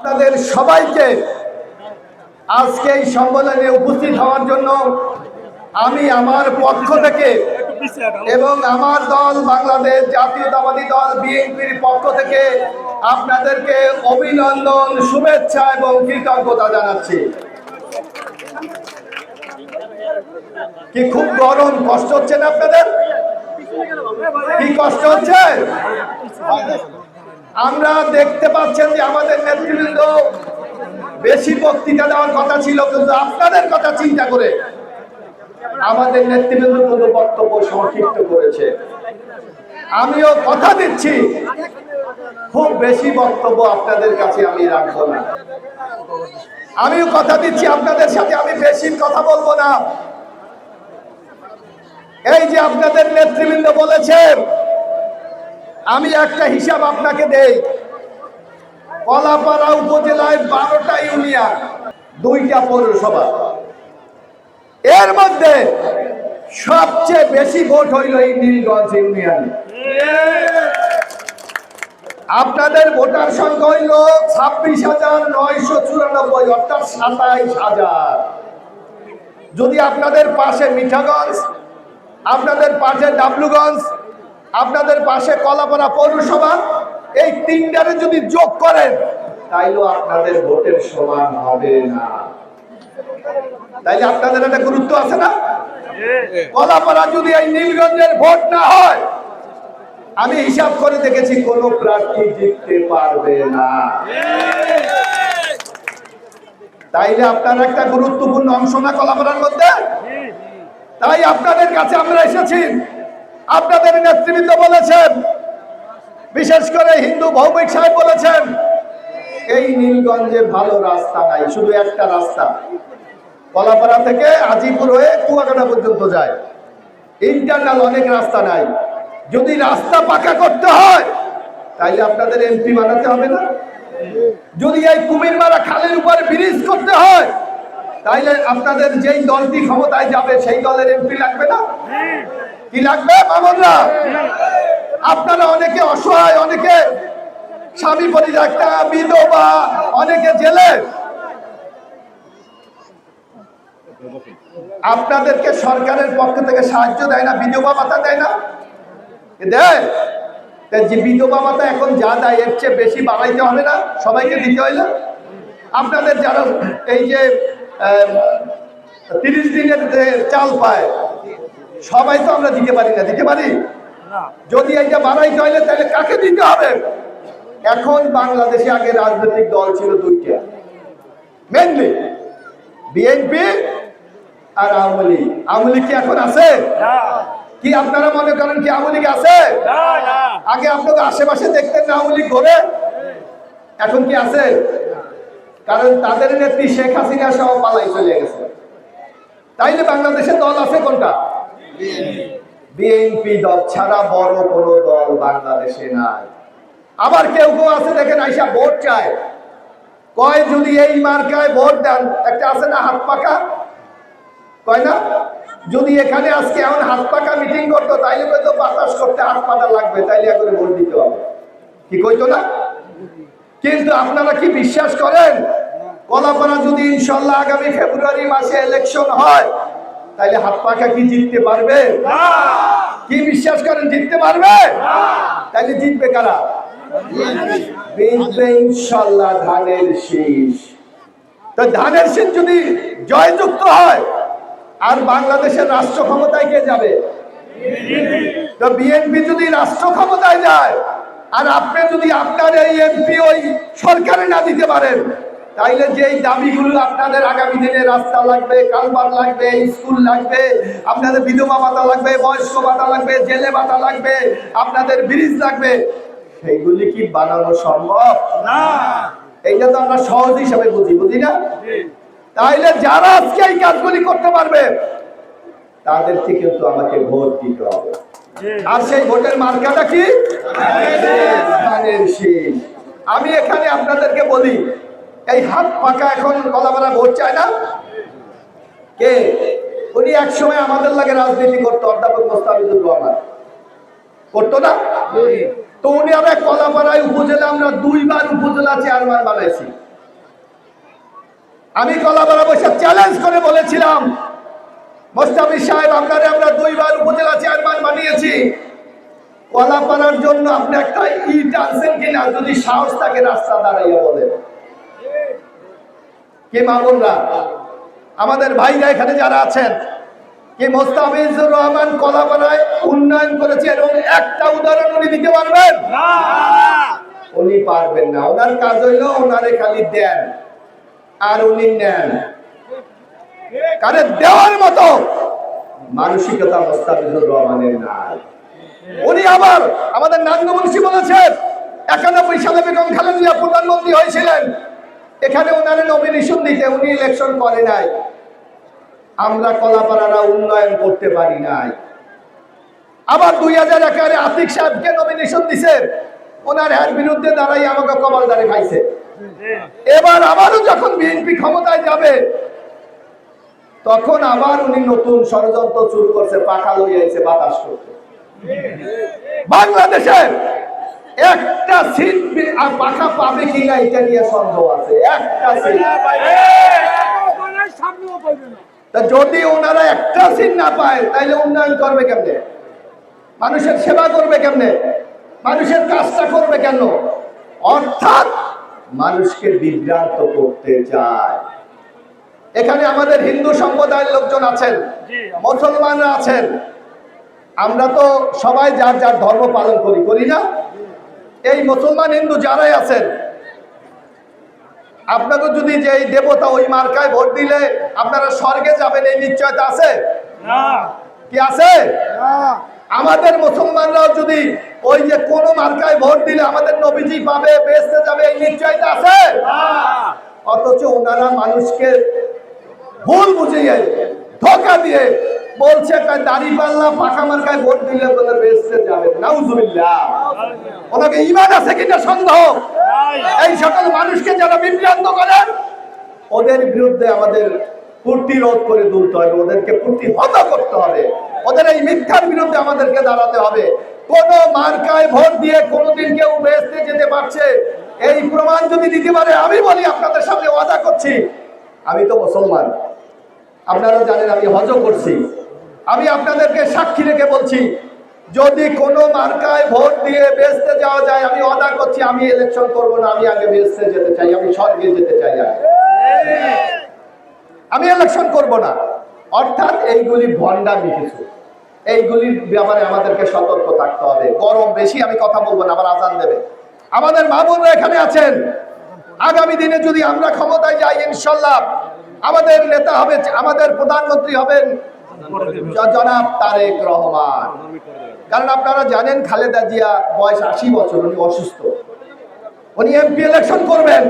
আপনাদের সবাইকে আজকে এই সম্মেলনে উপস্থিত হওয়ার জন্য আমি আমার পক্ষ থেকে এবং আমার দল, বাংলাদেশ জাতীয়তাবাদী দল, বিএনপির পক্ষ থেকে আপনাদেরকে অভিনন্দন, শুভেচ্ছা এবং কৃতজ্ঞতা জানাচ্ছি। কি খুব গরম, কষ্ট হচ্ছে না আপনাদের? কি কষ্ট হচ্ছে? আমরা দেখতে পাচ্ছেন যে আমাদের নেতৃবৃন্দ বেশি বক্তৃতা দেওয়ার কথা ছিল, কিন্তু আপনাদের কথা চিন্তা করে আমাদের নেতৃবৃন্দ কোনো বক্তব্য সংক্ষিপ্ত করেছে। আমিও কথা দিচ্ছি, খুব বেশি বক্তব্য আপনাদের কাছে আমি রাখব না। আমিও কথা দিচ্ছি, আপনাদের সাথে আমি বেশি কথা বলব না। এই যে আপনাদের নেতৃবৃন্দ বলেছেন আমি একটা হিসাব আপনাকে দেই। কলাপাড়া উপজেলায় বারোটা ইউনিয়ন, দুইটা পৌরসভা। এর মধ্যে সবচেয়ে বেশি ভোট হইল এই নীলগঞ্জ ইউনিয়নে। আপনাদের ভোটার সংখ্যা হইল ছাব্বিশ হাজার নয়শো চুরানব্বই, অর্থাৎ সাতাইশ হাজার। যদি আপনাদের পাশে মিঠাগঞ্জ, আপনাদের পাশে ডাবলুগঞ্জ আপনাদের পাশে কলাপাড়া পৌরসভা, এই তিনটারে যদি যোগ করেন, তাইলেও আপনাদের ভোটের সমান হবে না। তাইলে আপনাদের একটা গুরুত্ব আছে না? কলাপাড়া যদি এই নীলগঞ্জের ভোট না হয়, আমি হিসাব করে দেখেছি, কোন প্রার্থী জিততে পারবে না। তাইলে আপনার একটা গুরুত্বপূর্ণ অংশ না কলাপাড়ার মধ্যে? তাই আপনাদের কাছে আমরা এসেছি। আপনাদের নেতৃবৃন্দ বলেছেন, বিশেষ করে হিন্দু ভৌমিক সাহেব বলেছেন, এই নীলগঞ্জে ভালো রাস্তা নাই, শুধু একটা রাস্তা। কলাপাড়া থেকে আজিপুর হয়ে কুয়াকাটা পর্যন্ত যায়। ইন্টারনাল অনেক রাস্তা নাই। যদি রাস্তা পাকা করতে হয়, তাইলে আপনাদের এমপি বানাতে হবে না। যদি এই কুমিরমারা খালের উপরে ব্রিজ করতে হয়, তাইলে আপনাদের যেই দলটি ক্ষমতায় যাবে, সেই দলের এমপি লাগবে না? কি লাগবে, মামনরা? আপনারা অনেকে অসহায়, অনেকে স্বামী পরিত্যক্তা বিধবা, অনেকে জেলে। আপনাদেরকে সরকারের পক্ষ থেকে সাহায্য দেয় না, বিধবা ভাতা দেয় না। দেয় যে বিধবা ভাতা এখন যা দেয়, এর চেয়ে বেশি বাড়াইতে হবে না, সবাইকে দিতে না আপনাদের যারা এই যে তিরিশ দিনের চাল পায় সবাই তো আমরা দিতে পারি না দিতে পারি? যদি এইটা বাড়াইতে হইলে তাহলে কাকে দিতে হবে? এখন বাংলাদেশে আগে রাজনৈতিক দল ছিল দুইটা। মেনলি বিএনপি আর আওয়ামী লীগ। আওয়ামী লীগ কি এখন আছে? কি আপনারা মনে করেন কি আওয়ামী লীগ আছে? আগে আপনাদের আশেপাশে দেখতেন না আওয়ামী লীগ ঘরে? এখন কি আছে? কারণ তাদের নেত্রী শেখ হাসিনা সহ পালাই চলে গেছে। তাইলে বাংলাদেশে দল আছে কোনটা? বিএনপি দল ছাড়া বড় কোনো দল বাংলাদেশে নাই। আবার কেউ কেউ আছে, দেখেন, আইসা ভোট চায়। কয়, যদি এই মার্কায় ভোট দেন, একটা আছে না হাত পাকা? কয় না? যদি এখানে আজকে এমন হাত পাকা মিটিং করতো, তাইলে হয়তো বাতাস করতে হাত পাটা লাগবে, তাইলে করে ভোট দিতে হবে। কি কইতো না? কিন্তু আপনারা কি বিশ্বাস করেন? কলাপাড়া যদি ইনশাল্লাহ আগামী ফেব্রুয়ারি মাসে ইলেকশন হয় তাইলে হাত পাখা কি জিততে পারবে? কি বিশ্বাস করেন জিততে পারবে? তাইলে জিতবে কারা? জিতবে ইনশাল্লাহ ধানের শীষ। তো ধানের শীষ যদি জয়যুক্ত হয় আর বাংলাদেশের রাষ্ট্র ক্ষমতায় কে যাবে? তো বিএনপি যদি রাষ্ট্র ক্ষমতায় যায় আর আপনি যদি আপনার এই এমপি ওই সরকারে না দিতে পারেন তাইলে যেই দাবিগুলো আপনাদের আগামী দিনে রাস্তা লাগবে কালবার লাগবে স্কুল লাগবে আপনাদের বিধবা ভাতা লাগবে বয়স্ক ভাতা লাগবে জেলে ভাতা লাগবে আপনাদের ব্রিজ লাগবে সেইগুলি কি বানানো সম্ভব? না। এইটা তো আমরা সহজ হিসাবে বুঝি বুঝি না? তাইলে যারা আজকে এই কাজগুলি করতে পারবে তাদের থেকে তো আমাকে ভোট দিতে হবে। আর সেই ভোটের মার্কাটা কি? আমি এখানে আপনাদেরকে বলি এই হাত পাকা এখন কলাপাড়া ভোট চায় না। কে? উনি একসময় আমাদের লাগে রাজনীতি করতো, অধ্যাপক মোস্তাফিজুর রহমান। করতো না? তো উনি আমরা কলাপাড়ায় উপজেলা, আমরা দুইবার উপজেলা চেয়ারম্যান বানাইছি। আমি কলাপাড়া বসে চ্যালেঞ্জ করে বলেছিলাম মোস্তাফি সাহেব, আপনারে আমরা দুইবার উপজেলা চেয়ারম্যান বানিয়েছি। কলাপাড়ার জন্য আপনি একটা ইট আনছেন কিনা, যদি সাহস থাকে রাস্তা দাঁড়াইয়া বলেন। কে মামুনরা? আমাদের ভাইরা এখানে যারা আছেন কি মোস্তাফিজুর রহমান কলাপাড়ায় উন্নয়ন করেছে এবং একটা উদাহরণ উনি দিতে পারবেন? উনি পারবেন না। ওনার কাজ হইল ওনারে খালি দেন আর উনি নেন। কারে দেওয়ার মতো মানসিকতা মোস্তাফিজুর রহমানের নাই। উনি আবার আমাদের নাঙ্গমনসি বলেছেন একানব্বই সালে বেগম খালেদা প্রধানমন্ত্রী হয়েছিলেন। এখানে ওনারে নমিনেশন দিতে উনি ইলেকশন করে নাই। আমরা কলাপাড়ারা উন্নয়ন করতে পারি নাই। আবার দুই হাজার একারে আতিক সাহেবকে নমিনেশন দিছে। ওনার এর বিরুদ্ধে দাঁড়াই আমাকে কপাল দাঁড়ে খাইছে। এবার আবারও যখন বিএনপি ক্ষমতায় যাবে, তখন আবার উনি নতুন ষড়যন্ত্র শুরু করছে পাখা লইয়াছে বাতাস করতে। বাংলাদেশের একটা সিট আর পাখা পাবে কিনা এটা নিয়ে সন্দেহ আছে। একটা সিট না। যদি ওনারা একটা সিট না পায় তাহলে উন্নয়ন করবে কেমনে? মানুষের সেবা করবে কেমনে? মানুষের কাজটা করবে কেন? অর্থাৎ মানুষকে বিভ্রান্ত করতে চায়। এখানে আমাদের হিন্দু সম্প্রদায়ের লোকজন আছেন মুসলমানরা আছেন। আমরা তো সবাই যার যার ধর্ম পালন করি করি না? এই মুসলমান হিন্দু যারাই আছেন আপনাকে যদি যে এই দেবতা ওই মার্কায় ভোট দিলে আপনারা স্বর্গে যাবেন এই নিশ্চয়তা আছে? না। কি আছে? আমাদের মুসলমানরাও যদি ওই যে কোন মার্কায় ভোট দিলে আমাদের নবীজি পাবে বেসতে যাবে এই নিশ্চয়তা আছে? অথচ ওনারা মানুষকে ভুল বুঝিয়ে ধোকা দিয়ে বলছে দাড়ি পাল্লা পাখা মার্কায় ভোট দিলে বলে বেসতে যাবে নাউজুবিল্লাহ। ওনাকে ইমান আছে কিনা সন্দেহ? এই সকল মানুষকে যারা বিভ্রান্ত করেন ওদের বিরুদ্ধে আমাদের প্রতিরোধ করে তুলতে হবে, ওদেরকে প্রতিহত করতে হবে। ওদের এই মিথ্যার বিরুদ্ধে আমাদেরকে দাঁড়াতে হবে। কোন মার্কায় ভোট দিয়ে কোনোদিন কেউ বেসতে যেতে পারছে? এই প্রমাণ যদি দিতে পারে, আমি বলি আপনাদের সামনে ওয়াদা করছি। আমি তো মুসলমান। আপনারা জানেন আমি হজ করছি। আমি আপনাদেরকে সাক্ষী রেখে বলছি, যদি কোনো মার্কায় ভোট দিয়ে বেসতে যাওয়া যায়, আমি অদা করছি, আমি ইলেকশন করব না, আমি আগে বেসতে যেতে চাই, আমি স্বর্গে যেতে চাই আমি ইলেকশন করব না। অর্থাৎ এইগুলি ভণ্ডামি কিছু। এইগুলির ব্যাপারে আমাদেরকে সতর্ক থাকতে হবে। গরম বেশি, আমি কথা বলব না, আবার আজান দেবে। আমাদের মা বোনরা এখানে আছেন। আগামী দিনে যদি আমরা ক্ষমতায় যাই, ইনশাল্লাহ আমাদের নেতা হবে, আমাদের প্রধানমন্ত্রী হবেন জনাব তারেক রহমান। কারণ আপনারা জানেন খালেদা জিয়া বয়স আশি বছর, উনি অসুস্থ। উনি এমপি ইলেকশন করবেন।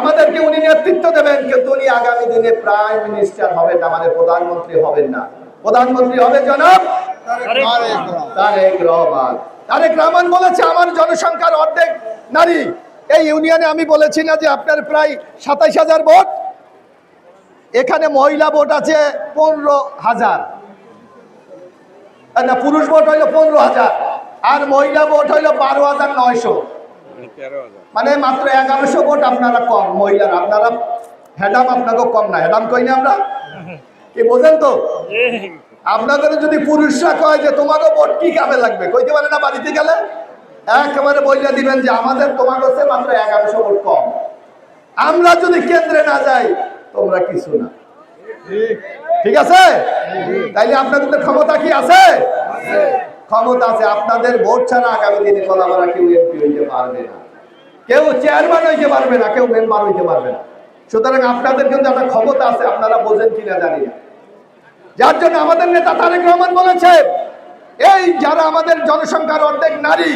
আমাদেরকে উনি নেতৃত্ব দেবেন, কিন্তু উনি আগামী দিনে প্রাইম মিনিস্টার হবেন মানে প্রধানমন্ত্রী হবেন না। প্রধানমন্ত্রী হবে জনাব তারেক রহমান। তারেক রহমান বলেছে, আমার জনসংখ্যার অর্ধেক নারী। এই ইউনিয়নে আমি বলেছি না যে আপনার প্রায় সাতাইশ হাজার ভোট। এখানে মহিলা ভোট আছে পনেরো হাজার। না, পুরুষ ভোট হইল পনেরো হাজার, আর মহিলা ভোট হইল বারো হাজার নয়শো। মানে মাত্র এগারোশো ভোট আপনারা কম, মহিলার। আপনারা হেডাম আপনাকে কম না, হেডাম কই না আমরা? কি বোঝেন তো? আপনাদের যদি পুরুষরা কয় যে তোমাকে ভোট কি কামে লাগবে, কইতে পারে না বাড়িতে গেলে? একেবারে বইলে দিবেন যে আমাদের তোমার কাছে মাত্র এগারোশো ভোট কম। আমরা যদি কেন্দ্রে না যাই তোমরা কিছু না। ঠিক আছে? তাইলে আপনাদের তো ক্ষমতা কি আছে? ক্ষমতা আছে। আপনাদের ভোট ছাড়া আগামী দিনে কলামারা কেউ এমপি হইতে পারবে না। কেউ চেয়ারম্যান হইতে পারবে না, কেউ মেম্বার হইতে পারবে না। সুতরাং আপনাদের কিন্তু একটা ক্ষমতা আছে, আপনারা বোঝেন কিনা জানি না। যার জন্য আমাদের নেতা তারেক রহমান বলেছে, এই যারা আমাদের জনসংখ্যার অর্ধেক নারী,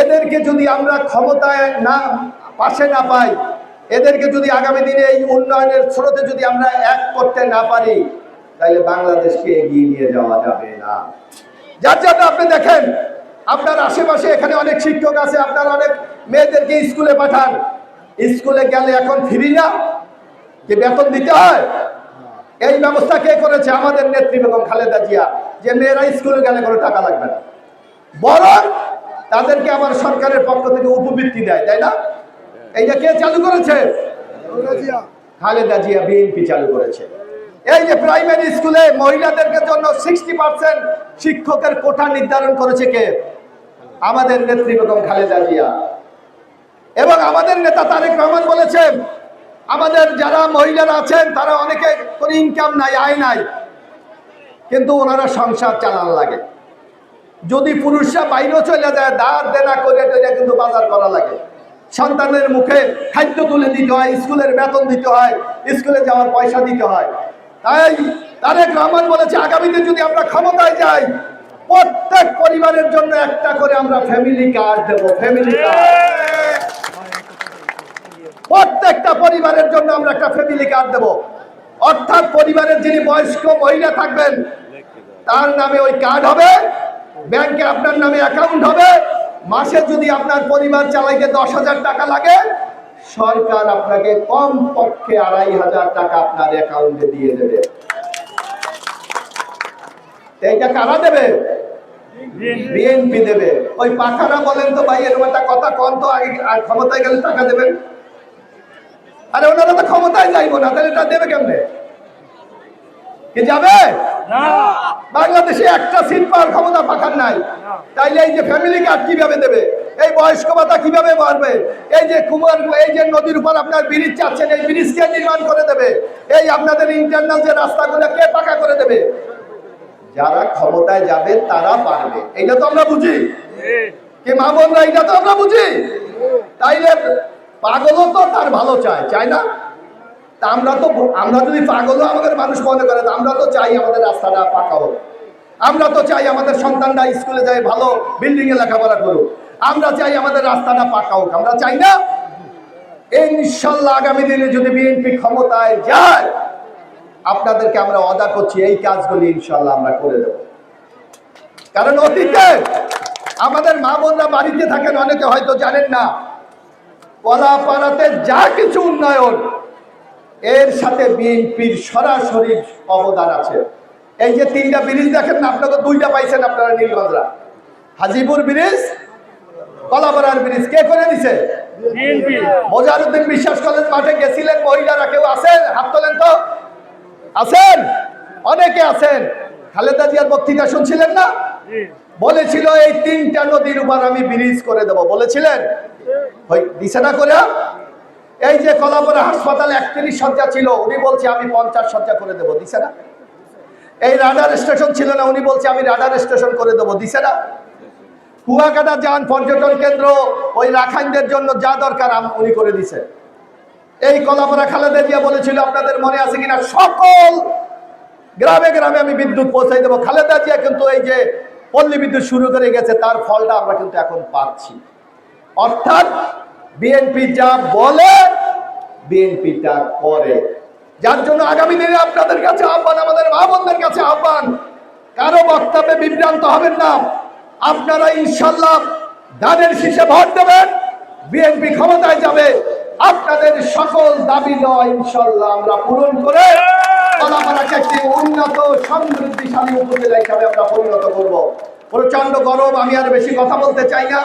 এদেরকে যদি আমরা ক্ষমতায় না, পাশে না পাই এদেরকে যদি আগামী দিনে এই উন্নয়নের স্রোতে যদি আমরা এক করতে না পারি, তাহলে বাংলাদেশকে এগিয়ে নিয়ে যাওয়া যাবে না। যার জন্য আপনি দেখেন, আপনার আশেপাশে এখানে অনেক শিক্ষক আছে, আপনার অনেক মেয়েদেরকে স্কুলে পাঠান। স্কুলে গেলে এখন ফিরি না? যে বেতন দিতে হয়? এই ব্যবস্থা কে করেছে? আমাদের নেত্রী বেগম খালেদা জিয়া। যে মেয়েরা স্কুলে গেলে কোনো টাকা লাগবে না। বরং তাদেরকে আবার সরকারের পক্ষ থেকে উপবৃত্তি দেয়, তাই না? এইটা কে চালু করেছে? খালেদা জিয়া বিএনপি চালু করেছে। এই যে প্রাইমারি স্কুলে মহিলাদেরকে জন্য সিক্সটি পার্সেন্ট শিক্ষকের কোঠা নির্ধারণ করেছে কে? আমাদের নেত্রী বেগম খালেদা জিয়া। এবং আমাদের নেতা তারেক রহমান বলেছেন আমাদের যারা মহিলারা আছেন তারা অনেকে কোনো ইনকাম নাই আয় নাই। কিন্তু ওনারা সংসার চালান লাগে। যদি পুরুষরা বাইরেও চলে যায় দাঁড় দেনা করে কিন্তু বাজার করা লাগে। সন্তানের মুখে খাদ্য তুলে দিতে হয়, স্কুলের বেতন দিতে হয়, স্কুলে যাওয়ার পয়সা দিতে হয়। তাই তারেক রহমান বলেছে, আগামীতে যদি আমরা ক্ষমতায় যাই, প্রত্যেক পরিবারের জন্য একটা করে আমরা ফ্যামিলি কার্ড দেবো ফ্যামিলি কার্ড প্রত্যেকটা পরিবারের জন্য আমরা একটা ফ্যামিলি কার্ড দেব। অর্থাৎ পরিবারের যিনি বয়স্ক মহিলা থাকবেন, তার নামে ওই কার্ড হবে, ব্যাংকে আপনার নামে অ্যাকাউন্ট হবে মাসে যদি আপনার পরিবার চালাইতে দশ হাজার টাকা লাগে, সরকার আপনাকে কম পক্ষে আড়াই হাজার টাকা আপনার অ্যাকাউন্টে দিয়ে দেবে। এইটা কারা দেবে? বিএনপি দেবে। ওই পাখারা বলেন তো ভাই, এরকম একটা কথা কন তো আর ক্ষমতায় গেলে টাকা দেবেন? আরে ওনারা তো ক্ষমতায় যাইবো না, তাহলে এটা দেবে কেমনে? কি যাবে? বাংলাদেশে একটা সিট পাওয়ার ক্ষমতা পাখার নাই। তাইলে এই যে ফ্যামিলি কার্ড কীভাবে দেবে? এই বয়স্ক ভাতা কীভাবে বাড়বে? এই যে কুমার এই যে নদীর উপর আপনার ব্রিজ চাচ্ছেন এই ব্রিজ কে নির্মাণ করে দেবে। এই আপনাদের ইন্টারনাল যে রাস্তাগুলো কে পাকা করে দেবে? যারা ক্ষমতায় যাবে তারা পারবে। এইটা তো আমরা বুঝি। কি মা বোনরা এটা তো আমরা বুঝি। তাইলে পাগলও তো তার ভালো চায় চায় না? তা আমরা তো আমরা যদি পাগলও আমাদের মানুষ মনে করে আমরা তো চাই আমাদের রাস্তাটা পাকা হোক। আমরা তো চাই আমাদের সন্তানরা স্কুলে যায় ভালো বিল্ডিং এ লেখাপড়া করুক। আমরা চাই আমাদের রাস্তাটা পাকা হোক। আমরা চাই না? ইনশাল্লাহ আগামী দিনে যদি বিএনপি ক্ষমতায় যায়, আপনাদেরকে আমরা অদা করছি, এই কাজগুলি ইনশাল্লাহ আমরা করে দেব। কারণ অতীতে আমাদের মা বোনরা বাড়িতে থাকেন, অনেকে হয়তো জানেন না। কলাপাড়াতে যা কিছু উন্নয়ন এর সাথে বিএনপির সরাসরি অবদান আছে। এই যে তিনটা ব্রিজ দেখেন না আপনাকে দুইটা পাইছেন আপনারা নীলগঞ্জরা। হাজিপুর ব্রিজ কলাপাড়ার ব্রিজ কে করে দিছে? মজারুদ্দিন বিশ্বাস কলেজ মাঠে গেছিলেন মহিলারা কেউ আছেন? হাত তোলেন তো। আছেন? অনেকে আছেন। খালেদা জিয়ার বক্তৃতা শুনছিলেন না? বলেছিল এই তিনটা নদীর উপর আমি ব্রিজ করে দেব। বলেছিলেন? দিছে না করে এই যে কলাপাড়া হাসপাতালে একত্রিশ শয্যা ছিল, উনি বলছে, আমি পঞ্চাশ শয্যা করে দেবো। দিছে না। এই রাডার স্টেশন ছিল না, উনি বলছে, আমি রাডার স্টেশন করে দেবো। দিছে না। কুয়াকাটা যান পর্যটন কেন্দ্র, ওই রাখাইনদের জন্য যা দরকার উনি করে দিছে। এই কলাপাড়া খালেদা জিয়া বলেছিল, আপনাদের মনে আছে কিনা? সকল গ্রামে গ্রামে আমি বিদ্যুৎ পৌঁছাই দেবো। খালেদা জিয়া কিন্তু এই যে পল্লী বিদ্যুৎ শুরু করে গেছে, তার ফলটা আমরা কিন্তু এখন পাচ্ছি। অর্থাৎ বিএনপি যা বলে, বিএনপি তা করে। যার জন্য আগামী দিনে আপনাদের কাছে আহ্বান, আমাদের মা বোনদের কাছে আহ্বান, কারও বক্তব্যে বিভ্রান্ত হবেন না। আপনারা ইনশাল্লাহ দানের শীষে ভোট দেবেন, বিএনপি ক্ষমতায় যাবে। আপনাদের সকল দাবি নয় ইনশাল্লাহ আমরা পূরণ করে একটি উন্নত, সমৃদ্ধিশালী উপজেলা হিসাবে আমরা পরিণত করব। প্রচণ্ড গরম, আমি আর বেশি কথা বলতে চাই না।